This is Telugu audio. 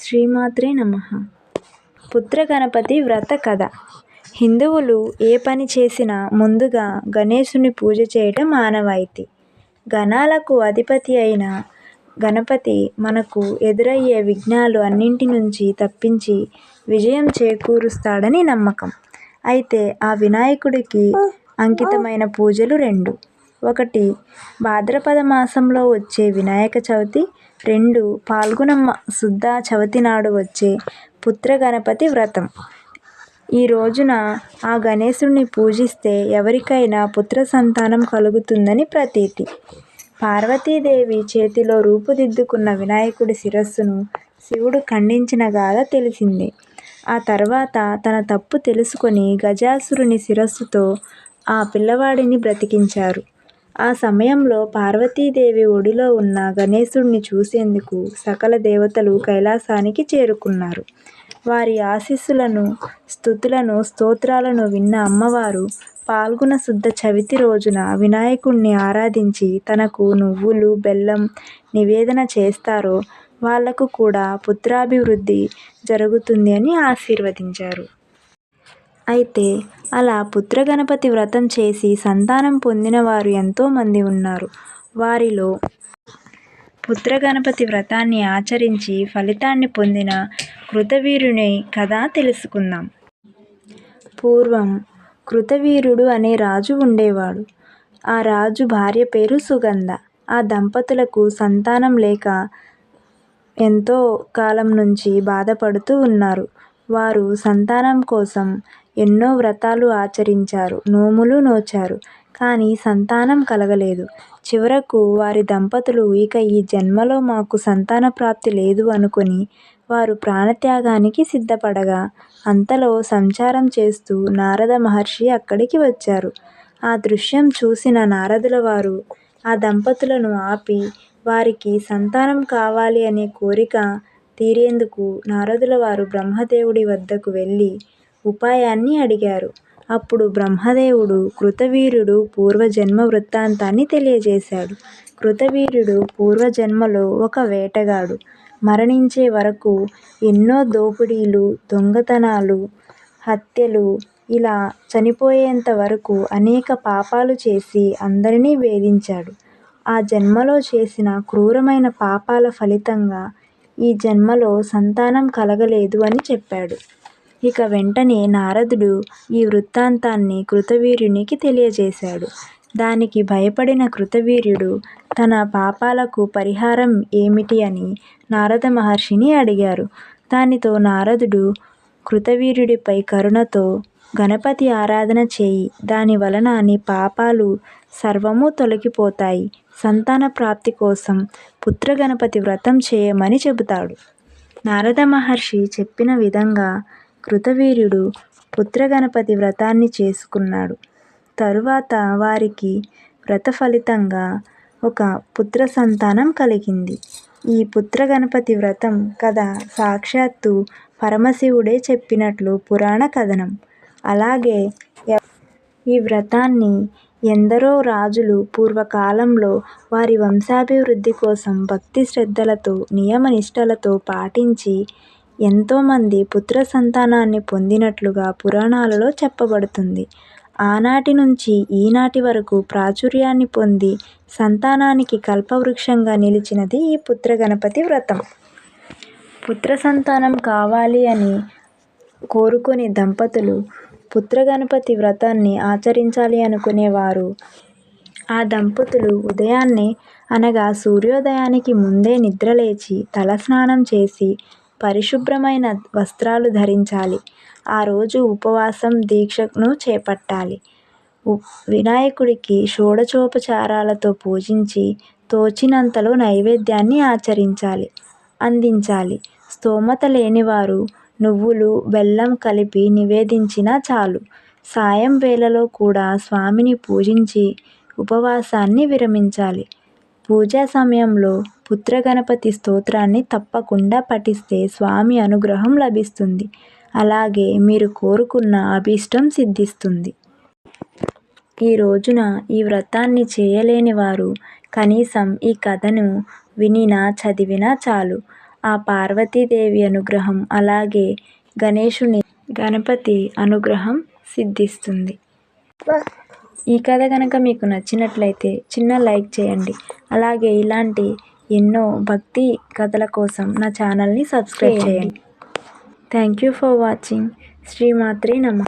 శ్రీమాత్రే నమః. పుత్ర గణపతి వ్రత కథ. హిందువులు ఏ పని చేసినా ముందుగా గణేశుని పూజ చేయటం ఆనవాయితీ గణాలకు అధిపతి అయిన గణపతి మనకు ఎదురయ్యే విఘ్నాలు అన్నింటి నుంచి తప్పించి విజయం చేకూరుస్తాడని నమ్మకం. అయితే ఆ వినాయకుడికి అంకితమైన పూజలు రెండు. ఒకటి. భాద్రపద మాసంలో వచ్చే వినాయక చవితి. రెండు. పాల్గొనమ్మ శుద్ధ చవితి నాడు వచ్చే పుత్ర గణపతి వ్రతం. ఈ రోజున ఆ గణేశుడిని పూజిస్తే ఎవరికైనా పుత్ర సంతానం కలుగుతుందని ప్రతీతి. పార్వతీదేవి చేతిలో రూపుదిద్దుకున్న వినాయకుడి శిరస్సును శివుడు ఖండించిన గాథ తెలిసిందే. ఆ తర్వాత తన తప్పు తెలుసుకొని గజాసురుని శిరస్సుతో ఆ పిల్లవాడిని బ్రతికించారు. ఆ సమయంలో పార్వతీదేవి ఒడిలో ఉన్న గణేశుడిని చూసేందుకు సకల దేవతలు కైలాసానికి చేరుకున్నారు. వారి ఆశీస్సులను స్తుతులను స్తోత్రాలను విన్న అమ్మవారు పాల్గొన శుద్ధ చవితి రోజున వినాయకుడిని ఆరాధించి తనకు నువ్వులు బెల్లం నివేదన చేస్తారో వాళ్ళకు కూడా పుత్రాభివృద్ధి జరుగుతుంది అని ఆశీర్వదించారు. అయితే అలా పుత్రగణపతి వ్రతం చేసి సంతానం పొందిన వారు ఎంతోమంది ఉన్నారు. వారిలో పుత్రగణపతి వ్రతాన్ని ఆచరించి ఫలితాన్ని పొందిన కృతవీరుని కథ తెలుసుకుందాం. పూర్వం కృతవీరుడు అనే రాజు ఉండేవాడు. ఆ రాజు భార్య పేరు సుగంధ. ఆ దంపతులకు సంతానం లేక ఎంతో కాలం నుంచి బాధపడుతూ ఉన్నారు. వారు సంతానం కోసం ఎన్నో వ్రతాలు ఆచరించారు. నోములు నోచారు. కానీ సంతానం కలగలేదు. చివరకు వారి దంపతులు ఇక ఈ జన్మలో మాకు సంతాన ప్రాప్తి లేదు అనుకొని వారు ప్రాణత్యాగానికి సిద్ధపడగా అంతలో సంచారం చేస్తూ నారద మహర్షి అక్కడికి వచ్చారు. ఆ దృశ్యం చూసిన నారదుల వారు ఆ దంపతులను ఆపి వారికి సంతానం కావాలి అనే కోరిక తీరేందుకు నారదుల వారు బ్రహ్మదేవుడి వద్దకు వెళ్ళి ఉపాయాన్ని అడిగారు. అప్పుడు బ్రహ్మదేవుడు కృతవీర్యుడు పూర్వజన్మ వృత్తాంతాన్ని తెలియజేశాడు. కృతవీర్యుడు పూర్వజన్మలో ఒక వేటగాడు. మరణించే వరకు ఎన్నో దోపిడీలు దొంగతనాలు హత్యలు ఇలా చనిపోయేంత వరకు అనేక పాపాలు చేసి అందరినీ వేధించాడు. ఆ జన్మలో చేసిన క్రూరమైన పాపాల ఫలితంగా ఈ జన్మలో సంతానం కలగలేదు అని చెప్పాడు. ఇక వెంటనే నారదుడు ఈ వృత్తాంతాన్ని కృతవీర్యునికి తెలియజేశాడు. దానికి భయపడిన కృతవీర్యుడు తన పాపాలకు పరిహారం ఏమిటి అని నారద మహర్షిని అడిగారు. దానితో నారదుడు కృతవీర్యుడిపై కరుణతో గణపతి ఆరాధన చేయి దాని వలన నీ పాపాలు సర్వము తొలగిపోతాయి. సంతాన ప్రాప్తి కోసం పుత్ర గణపతి వ్రతం చేయమని చెబుతాడు. నారద మహర్షి చెప్పిన విధంగా కృతవీర్యుడు పుత్రగణపతి వ్రతాన్ని చేసుకున్నాడు. తరువాత వారికి వ్రత ఫలితంగా ఒక పుత్ర సంతానం కలిగింది. ఈ పుత్ర గణపతి వ్రతం కథ సాక్షాత్తు పరమశివుడే చెప్పినట్లు పురాణ కథనం. అలాగే ఈ వ్రతాన్ని ఎందరో రాజులు పూర్వకాలంలో వారి వంశాభివృద్ధి కోసం భక్తి శ్రద్ధలతో నియమనిష్టలతో పాటించి ఎంతోమంది పుత్ర సంతానాన్ని పొందినట్లుగా పురాణాలలో చెప్పబడుతుంది. ఆనాటి నుంచి ఈనాటి వరకు ప్రాచుర్యాన్ని పొంది సంతానానికి కల్పవృక్షంగా నిలిచినది ఈ పుత్ర గణపతి వ్రతం. పుత్ర సంతానం కావాలి అని కోరుకునే దంపతులు పుత్ర గణపతి వ్రతాన్ని ఆచరించాలి అనుకునేవారు. ఆ దంపతులు ఉదయాన్నే అనగా సూర్యోదయానికి ముందే నిద్రలేచి తలస్నానం చేసి పరిశుభ్రమైన వస్త్రాలు ధరించాలి. ఆ రోజు ఉపవాసం దీక్షను చేపట్టాలి. వినాయకుడికి షోడశోపచారాలతో పూజించి తోచినంతలో నైవేద్యాన్ని ఆచరించాలి. అందించాలి. స్తోమత లేనివారు నువ్వులు బెల్లం కలిపి నివేదించినా చాలు. సాయం వేళలో కూడా స్వామిని పూజించి ఉపవాసాన్ని విరమించాలి. పూజా సమయంలో పుత్ర గణపతి స్తోత్రాన్ని తప్పకుండా పఠిస్తే స్వామి అనుగ్రహం లభిస్తుంది. అలాగే మీరు కోరుకున్న అభీష్టం సిద్ధిస్తుంది. ఈ రోజున ఈ వ్రతాన్ని చేయలేని వారు కనీసం ఈ కథను వినినా చదివినా చాలు. ఆ పార్వతీదేవి అనుగ్రహం అలాగే గణేశుని గణపతి అనుగ్రహం సిద్ధిస్తుంది. ఈ కథ కనుక మీకు నచ్చినట్లయితే చిన్న లైక్ చేయండి. అలాగే ఇలాంటి ఎన్నో భక్తి కథల కోసం నా ఛానల్ని సబ్స్క్రైబ్ చేయండి. థ్యాంక్ యూ ఫర్ వాచింగ్ శ్రీమాత్రే నమ.